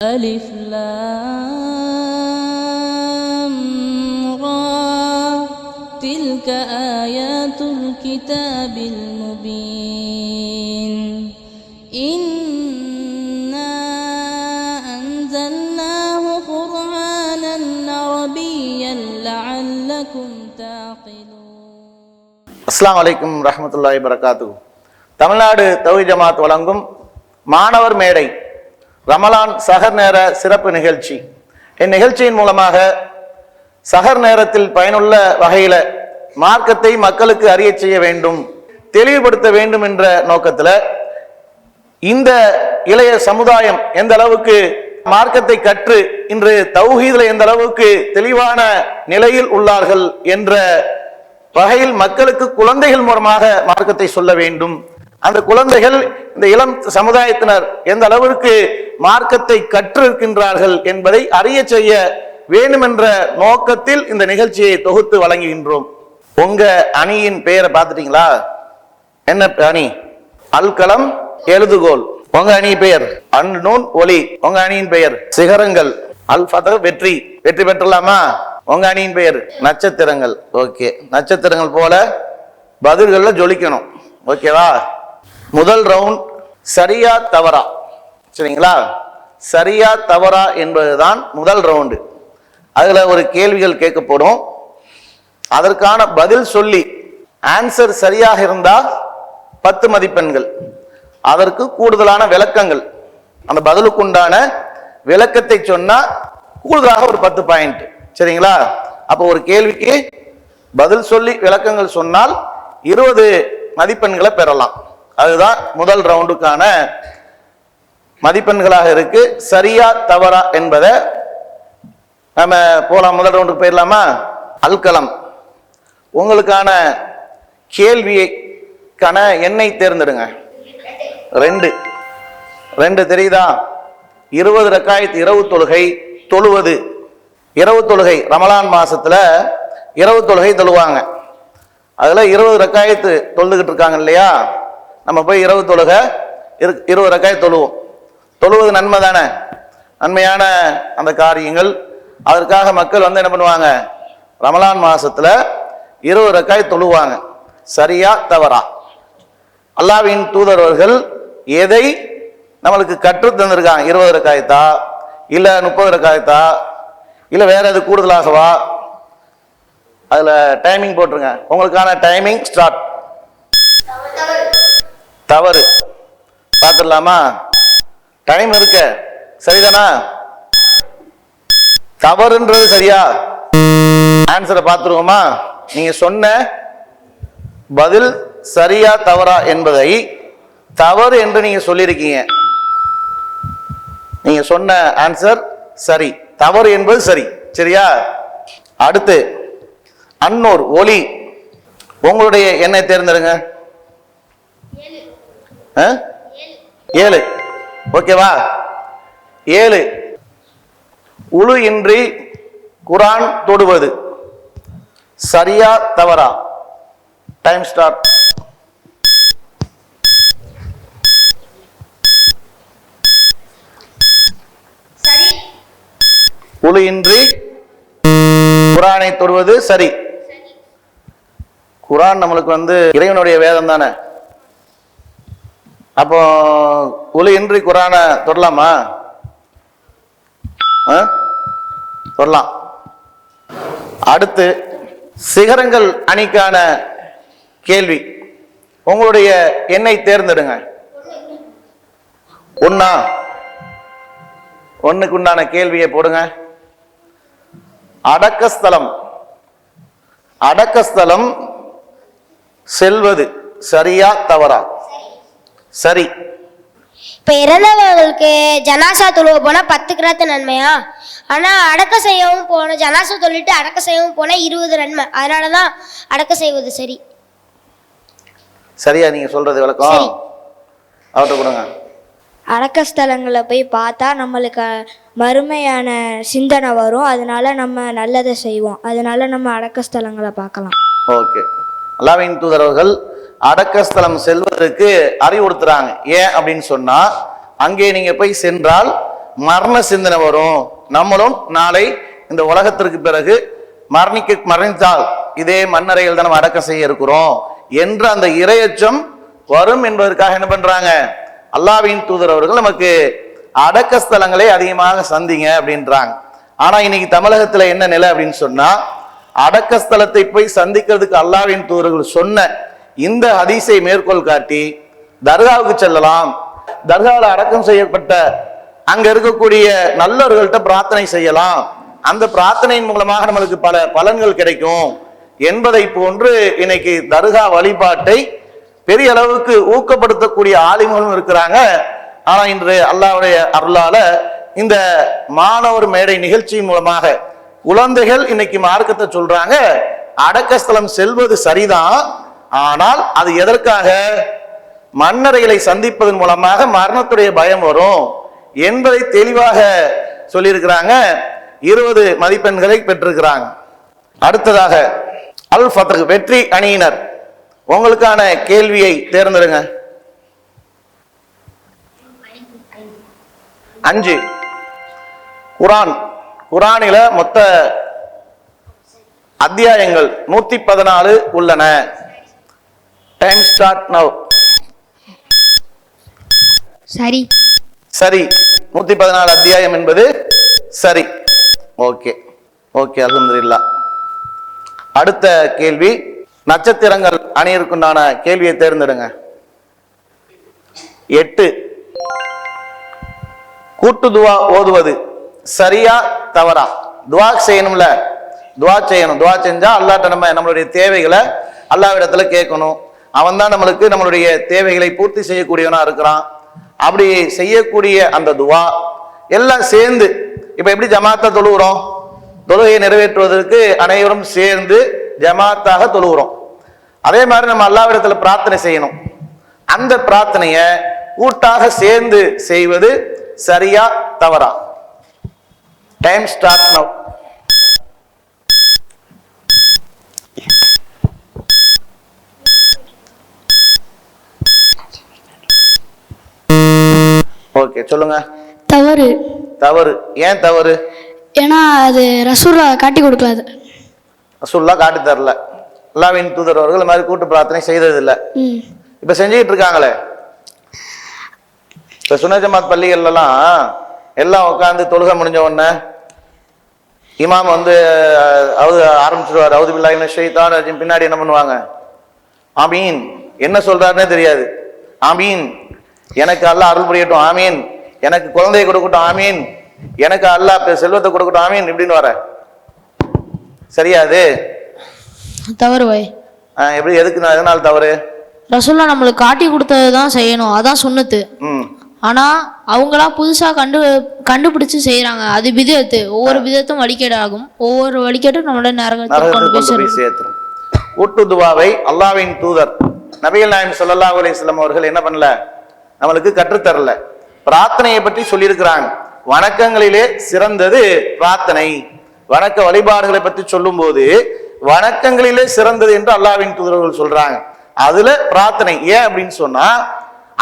ألف لام را تلك آيات الكتاب المبين إنا أنزلناه قرآنا عربيا لعلكم تعقلون அஸ்ஸலாமு அலைக்கும் ரஹ்மத்துல்லாஹி வரகாத்து தமிழ்நாடு தௌஹி ஜமாத் வழங்கும் மாணவர் மேடை ரமலான் சகர் நேர சிறப்பு நிகழ்ச்சி. இந்நிகழ்ச்சியின் மூலமாக சகர் நேரத்தில் பயனுள்ள வகையில மார்க்கத்தை மக்களுக்கு அறிய செய்ய வேண்டும் தெளிவுபடுத்த வேண்டும் என்ற நோக்கத்தில் இந்த இளைய சமுதாயம் எந்த அளவுக்கு மார்க்கத்தை கற்று இன்று தௌஹீதில் எந்த அளவுக்கு தெளிவான நிலையில் உள்ளார்கள் என்ற வகையில் மக்களுக்கு குழந்தைகள் மூலமாக மார்க்கத்தை சொல்ல வேண்டும். அந்த குழந்தைகள் இந்த இளம் சமுதாயத்தினர் எந்த அளவிற்கு மார்க்கத்தை கற்று இருக்கின்றார்கள் என்பதை அறிய செய்ய வேண்டுமென்ற நோக்கத்தில் இந்த நிகழ்ச்சியை தொகுத்து வழங்குகின்றோம். உங்க அணியின் பெயரை பார்த்துட்டீங்களா? என்ன அணி? அல்கலம் எழுதுகோல். உங்க அணி பெயர்? அன்னூன் ஒலி. உங்க அணியின் பெயர்? சிகரங்கள். அல் ஃபதர் வெற்றி. வெற்றி பெற்றலாமா? உங்க அணியின் பெயர்? நட்சத்திரங்கள். ஓகே. நட்சத்திரங்கள் போல பதில்களில் ஜொலிக்கணும். ஓகேவா? முதல் ரவுண்ட் சரியா தவறா. சரிங்களா? சரியா தவறா என்பதுதான் முதல் ரவுண்டு. அதில் ஒரு கேள்விகள் கேட்கப்படும். அதற்கான பதில் சொல்லி ஆன்சர் சரியாக இருந்தால் பத்து மதிப்பெண்கள். அதற்கு கூடுதலான விளக்கங்கள். அந்த பதிலுக்கு உண்டான விளக்கத்தை சொன்னால் கூடுதலாக ஒரு பத்து பாயிண்ட் சரிங்களா? அப்போ ஒரு கேள்விக்கு பதில் சொல்லி விளக்கங்கள் சொன்னால் இருபது மதிப்பெண்களை பெறலாம். அதுதான் முதல் ரவுண்டுக்கான மதிப்பெண்களாக இருக்கு. சரியா தவறா என்பதை நம்ம போலாம். முதல் ரவுண்டுக்கு போயிடலாமா? அல்கலம். உங்களுக்கான கேள்விக்கான எண்ணை தேர்ந்தெடுங்க. ரெண்டு. ரெண்டு தெரியுதா? இருபது ரக்காயத்து இரவு தொழுகை தொழுவது. இரவு தொழுகை ரமலான் மாசத்துல இரவு தொழுகை தொழுவாங்க. அதில் இருபது ரக்காயத்து தொழுதுகிட்டு இருக்காங்க இல்லையா? நம்ம போய் இரவு தொழுகை இரு- இருபது ரக்காய் தொழுவோம். தொழுவது நன்மை தானே நன்மையான அந்த காரியங்கள். அதற்காக மக்கள் வந்து என்ன பண்ணுவாங்க? ரமலான் மாதத்தில் இருபது ரக்காய் தொழுவாங்க. சரியா தவறா? அல்லாவின் தூதரவர்கள் எதை நம்மளுக்கு கற்று தந்திருக்காங்க? இருபது ரக்காயத்தா? இல்லை முப்பது ரக்காயத்தா? இல்லை வேற எது கூடுதலாகவா? அதில் டைமிங் போட்டுருங்க. உங்களுக்கான டைமிங் ஸ்டார்ட் தவறு. பார்த்துடலாமா? டைம் இருக்க. சரிதானா? தவறுன்றது சரியா? ஆன்சரை பார்த்துருவோமா? நீங்க சொன்ன பதில் சரியா தவறா என்பதை தவறு என்று நீங்க சொல்லியிருக்கீங்க. நீங்க சொன்ன ஆன்சர் சரி. தவறு என்பது சரி. சரியா? அடுத்து அன்னோர் ஒளி உங்களுடைய எண்ணை தேர்ந்தெடுங்க. ஏழு. ஓகேவா? ஏழு. உழு இன்றி குரான் தொடுவது. சரியா தவறா? டைம் ஸ்டார்ட் உழு இன்றி குரானை தொடுவது சரி. குரான் நம்மளுக்கு வந்து இறைவனுடைய வேதம் தானே? அப்போ உழு இன்றி குரான தொடலாமா? ஆ? தொடலாம். அடுத்து சிகரங்கள் அணிக்கான கேள்வி. உங்களுடைய எண்ணை தேர்ந்தெடுங்க. ஒன்னா ஒன்னுக்கு உண்டான கேள்வியை போடுங்க. அடக்கஸ்தலம். அடக்கஸ்தலம் செல்வது சரியா தவறா? சரி. இப்ப இறந்தவர்களுக்கு ஜனாசா தொழுவ போனா பத்து கிராத்து நன்மையா? ஆனா அடக்க செய்யவும் போன ஜனாசா தொழிட்டு அடக்க செய்யவும் போனா இருபது நன்மை. அதனாலதான் அடக்க செய்வது சரி. சரியா நீங்க சொல்றது விளக்கம்? சரி. அவர்கிட்ட கொடுங்க. அடக்க ஸ்தலங்களை போய் பார்த்தா நம்மளுக்கு மறுமையான சிந்தனை வரும். அதனால நம்ம நல்லதை செய்வோம். அதனால நம்ம அடக்க ஸ்தலங்களை பார்க்கலாம். ஓகே. அல்லாவின் தூதரவர்கள் அடக்கஸ்தலம் செல்வதற்கு அறிவுறுத்துறாங்க. ஏன் அப்படின்னு சொன்னா அங்கே நீங்க போய் சென்றால் மரண சிந்தனை வரும். நம்மளும் நாளை இந்த உலகத்திற்கு பிறகு மரணிக்க மரணித்தால் இதே மண்ணறையில் தான் நம்ம அடக்கம் செய்ய இருக்கிறோம் என்ற அந்த இரையச்சம் வரும் என்பதற்காக என்ன பண்றாங்க? அல்லாவின் தூதர் அவர்கள் நமக்கு அடக்க ஸ்தலங்களை அதிகமாக சந்திங்க அப்படின்றாங்க. ஆனா இன்னைக்கு தமிழகத்துல என்ன நிலை அப்படின்னு சொன்னா அடக்க ஸ்தலத்தை போய் சந்திக்கிறதுக்கு அல்லாவின் தூதர்கள் சொன்ன இந்த ஹதீஸை மேற்கோள் காட்டி தர்காவுக்கு செல்லலாம். தர்காவில் அடக்கம் செய்யப்பட்ட அங்க இருக்கக்கூடிய நல்லவர்கள்ட்ட பிரார்த்தனை செய்யலாம். அந்த பிரார்த்தனையின் மூலமாக நம்மளுக்கு பல பலன்கள் கிடைக்கும். என்பதை போன்று இன்னைக்கு தர்கா வழிபாட்டை பெரிய அளவுக்கு ஊக்கப்படுத்தக்கூடிய ஆலிம்களும் இருக்கிறாங்க. ஆனா இன்று அல்லாவுடைய அருளால இந்த மாணவர் மேடை நிகழ்ச்சியின் மூலமாக குழந்தைகள் இன்னைக்கு மார்க்கத்தை சொல்றாங்க. அடக்கஸ்தலம் செல்வது சரிதான். ஆனால் அது எதற்காக? மன்னரைகளை சந்திப்பதன் மூலமாக மரணத்துடைய பயம் வரும் என்பதை தெளிவாக சொல்லியிருக்கிறாங்க. இருபது மதிப்பெண்களை பெற்றிருக்கிறாங்க. அடுத்ததாக அல் ஃபத்ஹ் வெற்றி அணியினர். உங்களுக்கான கேள்வியை தேர்ந்தெடுங்க. அஞ்சு. குரான். குரானில மொத்த அத்தியாயங்கள் நூத்தி பதினாலு உள்ளன. டைம் ஸ்டார்ட் நவ் சரி. சரி. நூத்தி பதினாலு அத்தியாயம் என்பது சரி. ஓகே. ஓகே அல்ஹம்துலில்லாஹ் அடுத்த கேள்வி. நட்சத்திரங்கள் அணியிருக்குண்டான கேள்வியை தேர்ந்தெடுங்க. எட்டு. கூட்டு துவா ஓதுவது சரியா தவறா? துவா செய்யணும்ல. துவா செய்யணும். துவா செஞ்சா அல்லாட்ட நம்ம நம்மளுடைய தேவைகளை அல்லாவிடத்துல கேட்கணும். அவன் தான் நம்மளுக்கு நம்மளுடைய தேவைகளை பூர்த்தி செய்யக்கூடியவனா இருக்கிறான். அப்படி செய்யக்கூடிய அந்த துவா எல்லாம் சேர்ந்து இப்ப எப்படி ஜமாத்தா தொழுகிறோம் தொழுகையை நிறைவேற்றுவதற்கு அனைவரும் சேர்ந்து ஜமாத்தாக தொழுகிறோம் அதே மாதிரி நம்ம அல்லாவிடத்துல பிரார்த்தனை செய்யணும். அந்த பிரார்த்தனைய கூட்டாக சேர்ந்து செய்வது சரியா தவறா? டைம் ஸ்டார்ட் நவ் ஓகே சொல்லுங்க. தவறு. தவறு. ஏன் தவறு? ஏன்னா அது ரசூலா காட்டி கொடுக்கலாது ரசூல்லா காட்டி தரல. அல்லாவின் தூதர் அவர்கள் மாதிரி கூட்டு பிரார்த்தனை செய்ததில்லை. இப்ப செஞ்சுக்கிட்டு இருக்காங்களே? இப்ப சுன்ன ஜமாத் பள்ளிகள்லாம் எல்லாம் உட்காந்து தொழுகை முடிஞ்ச உடனே இமாம் வந்து அவது ஆரம்பிச்சிருவார். அவுது பில்லாஹின ஷைத்தான் ரஜீம். பின்னாடி என்ன பண்ணுவாங்க? ஆமீன். என்ன சொல்றாருன்னே தெரியாது. ஆமீன். எனக்கு அல்லாஹ் அருள் புரியட்டும் ஆமீன். எனக்கு குழந்தையை கொடுக்கட்டும் ஆமீன். எனக்கு அல்லாஹ் பெ- செல்வத்தை கொடுக்கட்டும் ஆமீன் இப்படின்னு வர. சரியா அது? தவறு வை. அஹ், எப்படி எதுக்கு நான் எதனால் தவறு? ரசூல்லா நம்மளுக்கு காட்டி கொடுத்தது தான் செய்யணும் அதான் சுண்ணத்து. ஆனா அவங்களா புதுசா கண்டு கண்டுபிடிச்சு செய்யறாங்க. அது விதத்து ஒவ்வொரு விதத்தும் வழிகேடு ஆகும் ஒவ்வொரு வழிகேடும் நம்மளோட நரகத்தை சேர்த்துரும். கூட்டு துவாவை அல்லாவின் தூதர். நபிகள் நாயம் ஸல்லல்லாஹு அலைஹி வஸல்லம் அவர்கள் என்ன பண்ணல? நம்மளுக்கு கற்றுத்தரல. பிரார்த்தனையை பற்றி சொல்லியிருக்கிறாங்க. வணக்கங்களிலே சிறந்தது பிரார்த்தனை. வணக்க வழிபாடுகளை பற்றி சொல்லும்போது வணக்கங்களிலே சிறந்தது என்று அல்லாவின் தூதர்கள் சொல்றாங்க. அதுல பிரார்த்தனை. ஏன் அப்படின்னு சொன்னா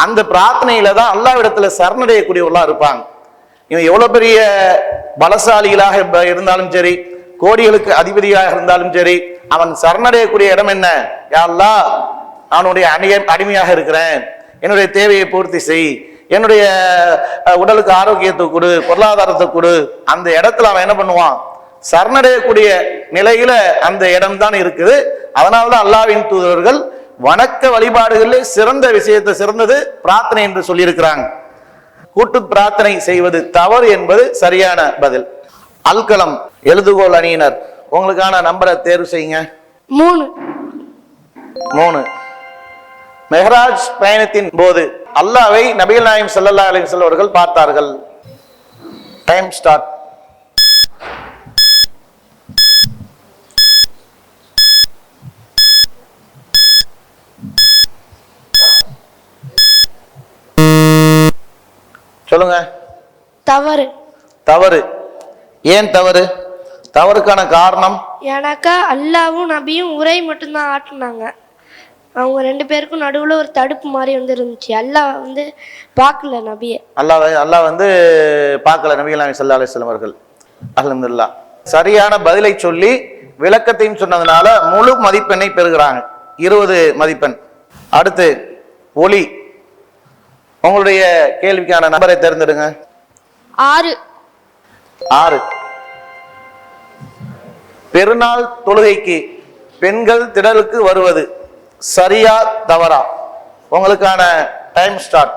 அந்த பிரார்த்தனையில தான் அல்லாவிடத்துல சரணடையக்கூடியவர்களா இருப்பாங்க. இவன் எவ்வளவு பெரிய பலசாலிகளாக இருந்தாலும் சரி கோடிகளுக்கு அதிபதியாக இருந்தாலும் சரி அவன் சரணடையக்கூடிய இடம் என்ன? யா அல்லாஹ் அவனுடைய அணிய அடிமையாக இருக்கிறேன். என்னுடைய தேவையை பூர்த்தி செய். என்னுடைய உடலுக்கு ஆரோக்கியத்தை கொடு பொருளாதாரத்தை கொடு. அந்த இடத்துல அவன் என்ன பண்ணுவான்? சரணடையக்கூடிய நிலையில அந்த இடம்தான் இருக்குது. அதனால்தான் அல்லாவின் தூதர்கள் வணக்க வழிபாடுகளில் சிறந்த விஷயத்தை சிறந்தது பிரார்த்தனை என்று சொல்லியிருக்கிறாங்க. கூட்டு பிரார்த்தனை செய்வது தவறு என்பது சரியான பதில். அல்கலம் எழுதுகோல் அணியினர். உங்களுக்கான நம்பரை தேர்வு செய்யுங்க. மூணு. மூணு. மெஹராஜ் பயணத்தின் போது அல்லாவை நபிகள் நாயம் ஸல்லல்லாஹு அலைஹி வஸல்லம் அவர்கள் பார்த்தார்கள். Time start. சொல்லுங்க. தவறு. தவறு. ஏன் தவறு? தவறுக்கான காரணம்? எனக்கு அல்லாவும் நபியும் உரை மட்டும்தான் ஆட்டினாங்க. அவங்க ரெண்டு பேருக்கும் நடுவில் ஒரு தடுப்பு மாதிரி வந்து இருந்துச்சு. அல்லாஹ் வந்து பார்க்கல நபியை. அல்லாஹ் அல்லாஹ் வந்து பார்க்கல நபிகள் சல்லா அலிஸ்லாம் அவர்கள். அல்ஹம்துலில்லாஹ். சரியான பதிலை சொல்லி விளக்கத்தையும் சொன்னதுனால முழு மதிப்பெண்ணை பெறுகிறாங்க. இருபது மதிப்பெண். அடுத்து ஒளி உங்களுடைய கேள்விக்கான நம்பரை தேர்ந்தெடுங்க. ஆறு. ஆறு. பெருநாள் தொழுகைக்கு பெண்கள் திடலுக்கு வருவது. சரியா தவறா? உங்களுக்கான டைம் ஸ்டார்ட்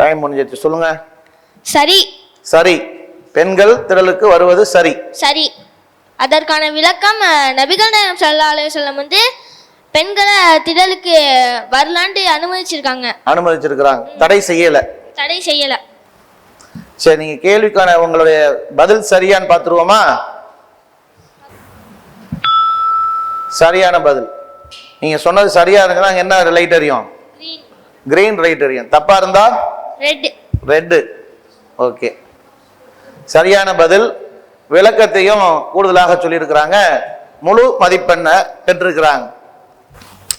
டைம் முடிஞ்சிருச்சு. சொல்லுங்க. சரி. சரி. பெண்கள் திடலுக்கு வருவது சரி. சரி. அதற்கான விளக்கம் நபிகள் நாயகம் ஸல்லல்லாஹு அலைஹி வஸல்லம் வந்து பெண்களை திடலுக்கு வரலான்ட்டு அனுமதிச்சிருக்காங்க. அனுமதிச்சிருக்கிறாங்க. தடை செய்யல. தடை செய்யலை. சரி நீங்க கேள்விக்கான உங்களுடைய பதில் சரியான்னு பார்த்துருவோமா? சரியான பதில். நீங்க சொன்னது சரியா இருக்குன்னா என்ன லைட் எரியும் கிரீன் ரைட் எரியும் தப்பா இருந்தா? ரெட் ரெட்டு ஓகே சரியான பதில். விளக்கத்தையும் கூடுதலாக சொல்லியிருக்கிறாங்க. முழு மதிப்பெண்ணை பெற்றிருக்கிறாங்க.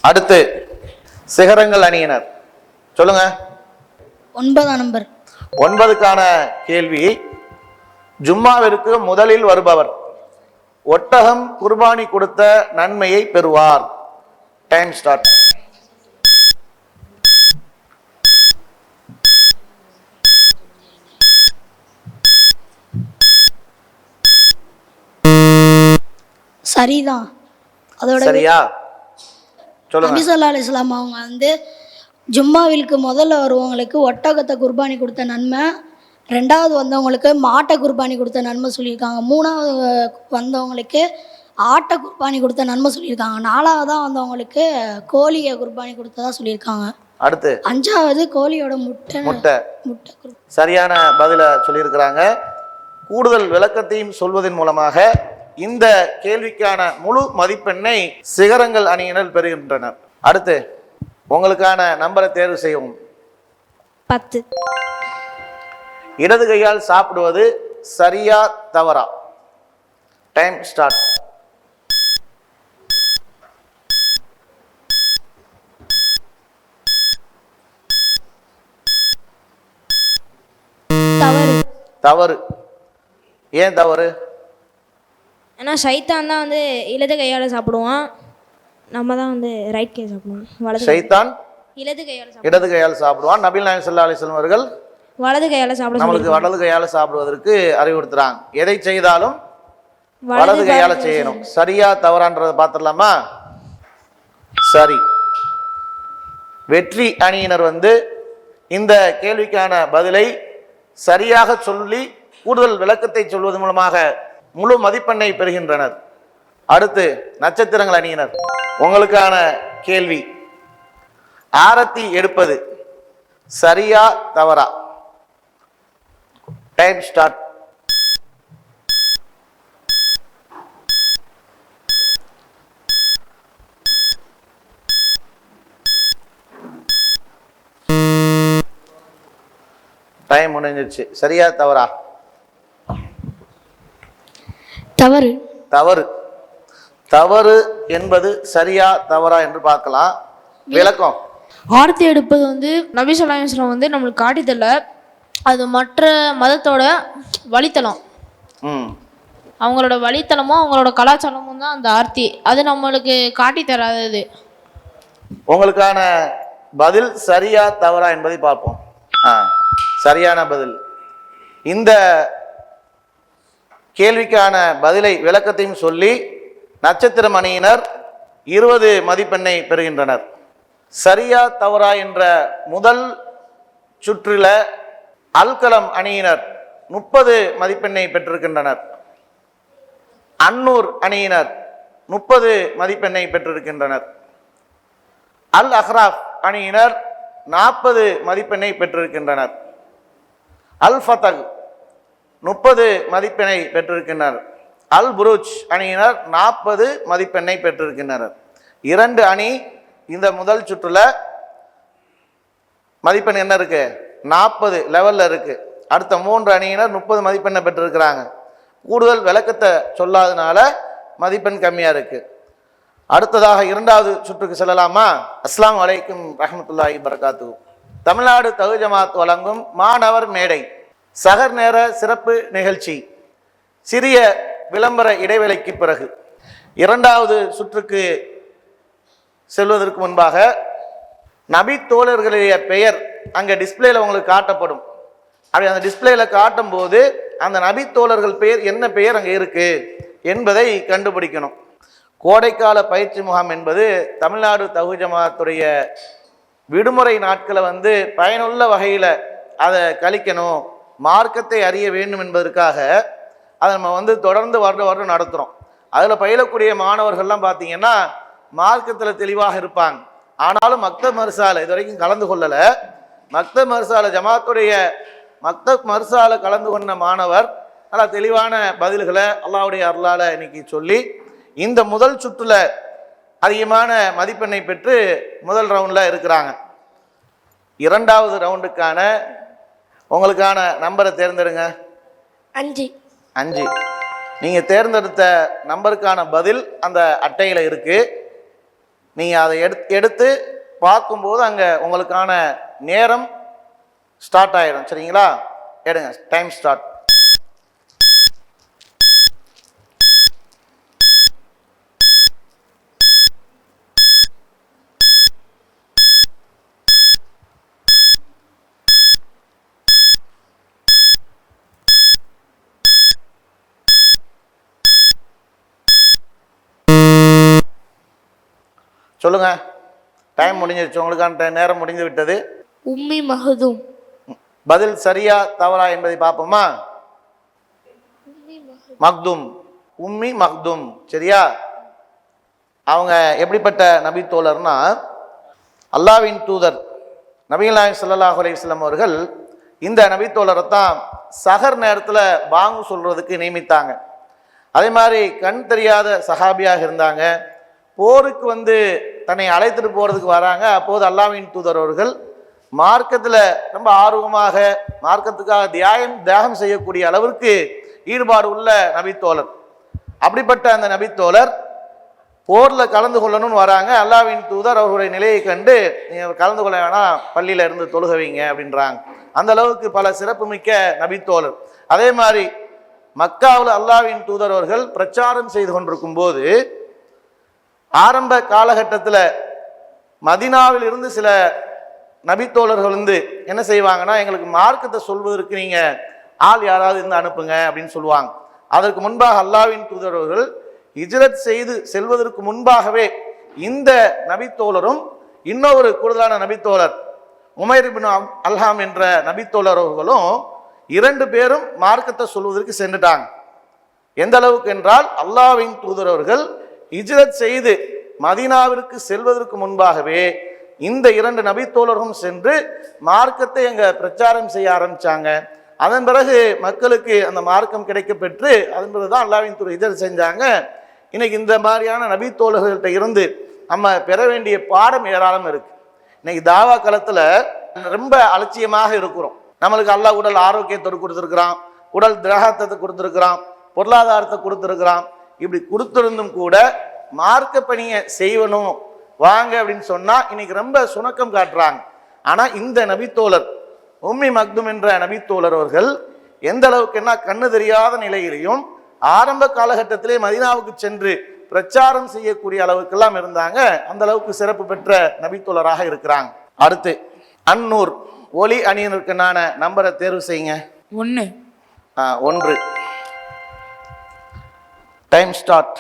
அடுத்து சிகரங்கள் அணியினர். சொல்லுங்க. ஒன்பதாம் நம்பர். ஒன்பதுக்கான கேள்வி. ஜும்மாவிற்கு முதலில் வருபவர். ஒட்டகம் குர்பானி கொடுத்த நன்மையை பெறுவார். டைம் ஸ்டார்ட் சரிதான். அதோட சரியா? சொல்லுங்க. நபிசல்லா அலிஸ்லாம் அவங்க வந்து ஜும்மாவிற்கு முதல்ல வருவவங்களுக்கு ஒட்டகத்தை குர்பானி கொடுத்த நன்மை ரெண்டாவது வந்தவங்களுக்கு மாட்டை குர்பானி கொடுத்த நன்மை சொல்லியிருக்காங்க. மூணாவது வந்தவங்களுக்கு ஆட்டை குர்பானி கொடுத்த நன்மை சொல்லியிருக்காங்க. நாலாவதாக வந்தவங்களுக்கு கோழியை குர்பானி கொடுத்ததா சொல்லியிருக்காங்க. அடுத்து. அஞ்சாவது கோழியோட முட்டை முட்டை. முட்டை சரியான பதில சொல்லியிருக்கிறாங்க. கூடுதல் விளக்கத்தையும் சொல்வதன் மூலமாக இந்த கேள்விக்கான முழு மதிப்பெண்ணை சிகரங்கள் அணியினர் பெறுகின்றனர் அடுத்து உங்களுக்கான நம்பரை தேர்வு செய்யவும். பத்து. இடது கையால் சாப்பிடுவது சரியா தவறா? டைம் ஸ்டார்ட் தவறு. தவறு. ஏன் தவறு? ஏன்னா சைத்தான் தான் வந்து இடது கையால் சாப்பிடுவான். நம்ம தான் வந்து ரைட் கை சாப்பிடுவோம். வலது ஷைத்தான் இடது கையால் இடது கையால் சாப்பிடுவான். நபில் நாயகம் ஸல்லல்லாஹு அலைஹி வஸல்லம் அவர்கள் வலது கையால் சாப்பிட நம்மளுக்கு வலது கையால சாப்பிடுவதற்கு அறிவுறுத்துறாங்க. எதை செய்தாலும் வலது கையால செய்யணும். சரியா தவறான்றதை பார்த்துடலாமா? சரி. வெற்றி அணியினர் வந்து இந்த கேள்விக்கான பதிலை சரியாக சொல்லி கூடுதல் விளக்கத்தை சொல்வதன் மூலமாக முழு மதிப்பெண்ணை பெறுகின்றனர். அடுத்து நட்சத்திரங்கள் அணியினர். உங்களுக்கான கேள்வி. ஆரத்தி எடுப்பது சரியா தவறா? Time start. டைம் முடிஞ்சிருச்சு. சரியா தவறா? தவறு. தவறு. தவறு என்பது சரியா தவறா என்று பார்க்கலாம். விளக்கம். ஆரத்தி எடுப்பது வந்து நபி சொல்லாஹ் வந்து நம்மளுக்கு காட்டித்தரல அது மற்ற மதத்தோட வழித்தலம் ம். அவங்களோட வழித்தலமும் அவங்களோட கலாச்சாரமும் தான் அந்த ஆர்த்தி. அது நம்மளுக்கு காட்டி தராதது. உங்களுக்கான பதில் சரியா தவறா என்பதை பார்ப்போம். சரியான பதில். இந்த கேள்விக்கான பதிலை விளக்கத்தையும் சொல்லி நட்சத்திர அணியினர் இருபது மதிப்பெண்ணை பெறுகின்றனர். சரியா தவறா என்ற முதல் சுற்றில அல்கலம் அணியினர் முப்பது மதிப்பெண்ணை பெற்றிருக்கின்றனர். அன்னூர் அணியினர் முப்பது மதிப்பெண்ணை பெற்றிருக்கின்றனர். அல் அஹ்ராஃப் அணியினர் நாற்பது மதிப்பெண்ணை பெற்றிருக்கின்றனர். அல் ஃபதக் முப்பது மதிப்பெண்ணை பெற்றிருக்கின்றனர் அல் புரூஜ் அணியினர் நாற்பது மதிப்பெண்ணை பெற்றிருக்கின்றனர். இரண்டு அணி இந்த முதல் சுற்றுல மதிப்பெண் என்ன இருக்கு? நாற்பது லெவலில் இருக்குது அடுத்த மூன்று அணியினர் முப்பது மதிப்பெண்ணை பெற்றிருக்கிறாங்க. கூடுதல் விளக்கத்தை சொல்லாதனால மதிப்பெண் கம்மியாக இருக்குது அடுத்ததாக இரண்டாவது சுற்றுக்கு செல்லலாமா? அஸ்லாம் வலைக்கும் ரஹமத்துல்லாஹி பரகாத்து தமிழ்நாடு தகுஜமாத் வழங்கும் மாணவர் மேடை. சகர் நேர சிறப்பு நிகழ்ச்சி. சிறிய விளம்பர இடைவேளைக்கு பிறகு. இரண்டாவது சுற்றுக்கு செல்வதற்கு முன்பாக நபி தோழர்களுடைய பெயர் அங்கே டிஸ்பிளேல உங்களுக்கு காட்டப்படும். அப்படி அந்த டிஸ்பிளேல காட்டும் போது அந்த நபி தோழர்கள் பெயர் என்ன பெயர் அங்கே இருக்கு என்பதை கண்டுபிடிக்கணும். கோடைக்கால பயிற்சி முகாம் என்பது தமிழ்நாடு தகு ஜமாத்துடைய விடுமுறை நாட்களை வந்து பயனுள்ள வகையில் அதை கழிக்கணும். மார்க்கத்தை அறிய வேண்டும் என்பதற்காக அதை நம்ம வந்து தொடர்ந்து வருட வருடம் நடத்துகிறோம் அதில் பயிலக்கூடிய மாணவர்கள்லாம் பார்த்தீங்கன்னா மார்க்கத்தில் தெளிவாக இருப்பாங்க. ஆனாலும் மக்த மர்சால இது வரைக்கும் கலந்து கொள்ளலை. மக்த மருசாலை ஜமாத்துடைய மக்தப் மர்சால கலந்து கொண்ட மாணவர் நல்லா தெளிவான பதில்களை அல்லாவுடைய அருளால் இன்னைக்கு சொல்லி இந்த முதல் சுற்றுல அதிகமான மதிப்பெண்ணை பெற்று முதல் ரவுண்டில் இருக்கிறாங்க. இரண்டாவது ரவுண்டுக்கான உங்களுக்கான நம்பரை தேர்ந்தெடுங்க. அஞ்சு. அஞ்சு. நீங்கள் தேர்ந்தெடுத்த நம்பருக்கான பதில் அந்த அட்டையில் இருக்குது நீங்கள் அதை எடுத்து எடுத்து பார்க்கும்போது அங்கே உங்களுக்கான நேரம் ஸ்டார்ட் ஆயிடும் சரிங்களா? எடுங்க. டைம் ஸ்டார்ட் சொல்லுங்க. டைம் முடிஞ்சிருச்சு. உங்களுக்கான நேரம் முடிந்து விட்டது. உம்மி மஹதும் பதில் சரியா தவறா என்பதை பார்ப்போமா? மக்தும். உம்மி மக்தும். சரியா? அவங்க எப்படிப்பட்ட நபி தோழர்னா அல்லாவின் தூதர் நபிகள் நாயகம் ஸல்லல்லாஹு அலைஹி வஸல்லம் அவர்கள் இந்த நபி தோழரை தான் சஹர் நேரத்தில் பாங்கு சொல்றதுக்கு நியமித்தாங்க. அதே மாதிரி கண் தெரியாத சஹாபியாக இருந்தாங்க. போருக்கு வந்து தன்னை அழைத்துட்டு போகிறதுக்கு வராங்க. அப்போது அல்லாவின் தூதர் அவர்கள் மார்க்கத்தில் ரொம்ப ஆர்வமாக மார்க்கத்துக்காக தியாயம் தியாகம் செய்யக்கூடிய அளவிற்கு ஈடுபாடு உள்ள நபித்தோழர். அப்படிப்பட்ட அந்த நபித்தோழர் போரில் கலந்து கொள்ளணும்னு வராங்க. அல்லாவின் தூதர் அவர்களுடைய நிலையை கண்டு நீங்கள் கலந்து கொள்ள வேணாம் பள்ளியில் இருந்து தொழுக வைங்க அப்படின்றாங்க. அந்த அளவுக்கு பல சிறப்புமிக்க நபித்தோழர். அதே மாதிரி மக்காவில் அல்லாவின் தூதர் அவர்கள் பிரச்சாரம் செய்து கொண்டிருக்கும் போது ஆரம்ப காலகட்டத்தில் மதினாவில் இருந்து சில நபித்தோழர்கள் வந்து என்ன செய்வாங்கன்னா எங்களுக்கு மார்க்கத்தை சொல்வதற்கு நீங்கள் ஆள் யாராவது இருந்து அனுப்புங்க அப்படின்னு சொல்லுவாங்க. அதற்கு முன்பாக அல்லாவின் தூதரவர்கள் இஜ்ரத் செய்து செல்வதற்கு முன்பாகவே இந்த நபித்தோழரும் இன்னொரு கூடுதலான நபித்தோழர் உமைர் இப்னு அல்ஹாம் என்ற நபித்தோழர்களும் அவர்களும் இரண்டு பேரும் மார்க்கத்தை சொல்வதற்கு சென்றுட்டாங்க. எந்த அளவுக்கு என்றால் அல்லாவின் தூதரவர்கள் இஜ்ரத் செய்து மதீனாவிற்கு செல்வதற்கு முன்பாகவே இந்த இரண்டு நபித்தோழர்களும் சென்று மார்க்கத்தை அங்கே பிரச்சாரம் செய்ய ஆரம்பித்தாங்க அதன் பிறகு மக்களுக்கு அந்த மார்க்கம் கிடைக்க பெற்று அதன் பிறகு தான் அல்லாவின் துறை இஜர் செஞ்சாங்க. இன்னைக்கு இந்த மாதிரியான நபித்தோழர்கள்ட்ட இருந்து நம்ம பெற வேண்டிய பாடம் ஏராளம் இருக்குது இன்னைக்கு தாவா காலத்தில் ரொம்ப அலட்சியமாக இருக்கிறோம். நம்மளுக்கு அல்லாஹ் உடல் ஆரோக்கியத்தை கொடுத்துருக்குறான் உடல் திரகத்தை கொடுத்துருக்குறான் பொருளாதாரத்தை கொடுத்துருக்குறான். இப்படி கொடுத்திருந்தும் கூட மார்க்க பணியை செய்வனும் வாங்க அப்படின்னு சொன்னா இன்னைக்கு ரொம்ப சுணக்கம் காட்டுறாங்க. ஆனா இந்த நபித்தோழர் உம்மி மக்தும் என்ற நபித்தோழர் அவர்கள் எந்த அளவுக்குன்னா கண்ணு தெரியாத நிலையிலையும் ஆரம்ப காலகட்டத்திலே மதீனாவுக்கு சென்று பிரச்சாரம் செய்யக்கூடிய அளவுக்கெல்லாம் இருந்தாங்க. அந்த அளவுக்கு சிறப்பு பெற்ற நபித்தோழராக இருக்கிறாங்க. அடுத்து அன்னூர் ஒலி அணியினருக்குனான நம்பரை தேர்வு செய்யுங்க. ஒன்று ஒன்று. டைம் ஸ்டார்ட்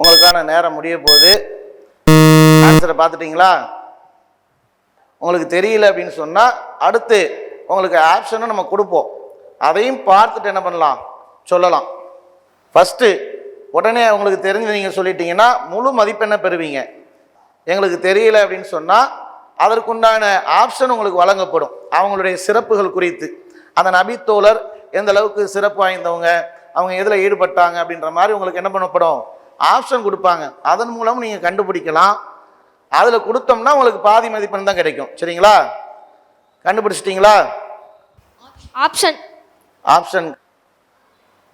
உங்களுக்கான நேரம் முடிய போகுது. ஆன்சரை பார்த்துட்டீங்களா? உங்களுக்கு தெரியல அப்படின்னு சொன்னால் அடுத்து உங்களுக்கு ஆப்ஷனும் நம்ம கொடுப்போம். அதையும் பார்த்துட்டு என்ன பண்ணலாம்? சொல்லலாம். ஃபஸ்ட்டு உடனே உங்களுக்கு தெரிஞ்சு நீங்கள் சொல்லிட்டீங்கன்னா முழு மதிப்பெண்ணை பெறுவீங்க? எங்களுக்கு தெரியல அப்படின்னு சொன்னால் அதற்குண்டான ஆப்ஷன் உங்களுக்கு வழங்கப்படும். அவங்களுடைய சிறப்புகள் குறித்து. அந்த நபித்தோழர் எந்த அளவுக்கு சிறப்பு வாய்ந்தவங்க அவங்க எதில் ஈடுபட்டாங்க அப்படின்ற மாதிரி உங்களுக்கு என்ன பண்ணப்படும்? ஆப்ஷன் கொடுப்பாங்க. அதன் மூலம் நீங்கள் கண்டுபிடிக்கலாம். அதில் கொடுத்தோம்னா உங்களுக்கு பாதி மதிப்பெண் தான் கிடைக்கும். சரிங்களா? கண்டுபிடிச்சிட்டிங்களா? Option option.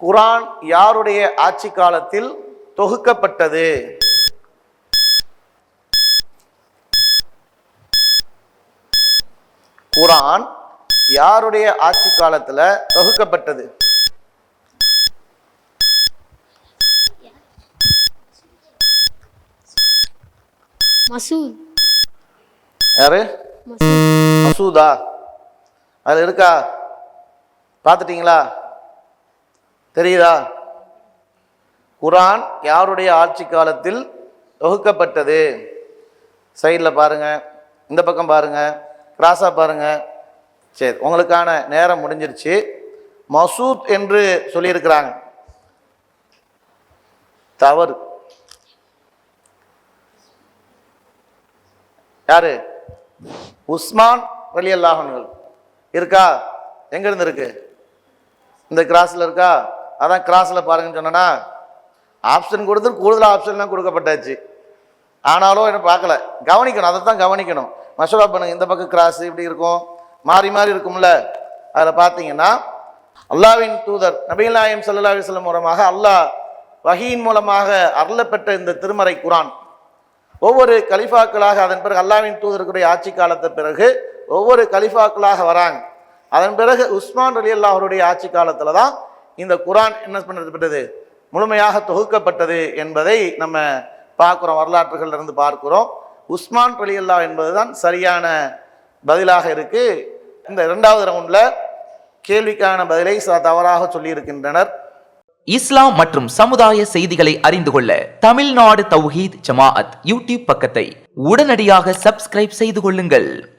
குரான் யாருடைய ஆட்சி காலத்தில் தொகுக்கப்பட்டது? குரான் யாருடைய ஆட்சி காலத்துல தொகுக்கப்பட்டது? மசூத். யாரு? மசூதா. அதுல இருக்கா? பார்த்துட்டீங்களா? தெரியுதா? குரான் யாருடைய ஆட்சி காலத்தில் தொகுக்கப்பட்டது? சைடில் பாருங்கள் இந்த பக்கம் பாருங்கள் கிராஸாக பாருங்கள் சரி உங்களுக்கான நேரம் முடிஞ்சிருச்சு. மசூத் என்று சொல்லியிருக்கிறாங்க. தவறு. யாரு? உஸ்மான் வலி அல்லாஹன்கள் இருக்கா? எங்கேருந்து இருக்குது இந்த கிராஸில் இருக்கா? அதான் கிராஸில் பாருங்கன்னு சொன்னனா? ஆப்ஷன் கொடுத்து கூடுதல் ஆப்ஷன்லாம் கொடுக்கப்பட்டாச்சு. ஆனாலும் என்ன பார்க்கல. கவனிக்கணும் அதை தான் கவனிக்கணும். மசோரா பண்ணுங்க இந்த பக்கம் கிராஸ் இப்படி இருக்கும். மாறி மாறி இருக்கும்ல. அதில் பார்த்தீங்கன்னா அல்லாவின் தூதர் நபிகள் நாயம் சல்லா அலிஸ்லம் மூலமாக அல்லாஹ் வகையின் மூலமாக அருளப்பெற்ற இந்த திருமறை குரான். ஒவ்வொரு கலிஃபாக்களாக அதன் பிறகு அல்லாவின் தூதருக்குடைய ஆட்சி காலத்தை பிறகு ஒவ்வொரு கலிஃபாக்களாக வராங்க. அதன் பிறகு உஸ்மான் அலி அல்லாஹருடைய ஆட்சி காலத்தில் தான் இந்த குரான் என்ன பண்ணப்பட்டது? முழுமையாக தொகுக்கப்பட்டது என்பதை நம்ம பார்க்குறோம். வரலாற்றுகளில் இருந்து பார்க்குறோம். உஸ்மான் அலி அல்லாஹ் என்பது தான் சரியான பதிலாக இருக்கு. இந்த இரண்டாவது ரவுண்டில் கேள்விக்கான பதிலை ச- தவறாக சொல்லியிருக்கின்றனர். இஸ்லாம் மற்றும் சமுதாய செய்திகளை அறிந்து கொள்ள தமிழ்நாடு தௌஹீத் ஜமாஅத் யூடியூப் பக்கத்தை உடனடியாக சப்ஸ்கிரைப் செய்து கொள்ளுங்கள்.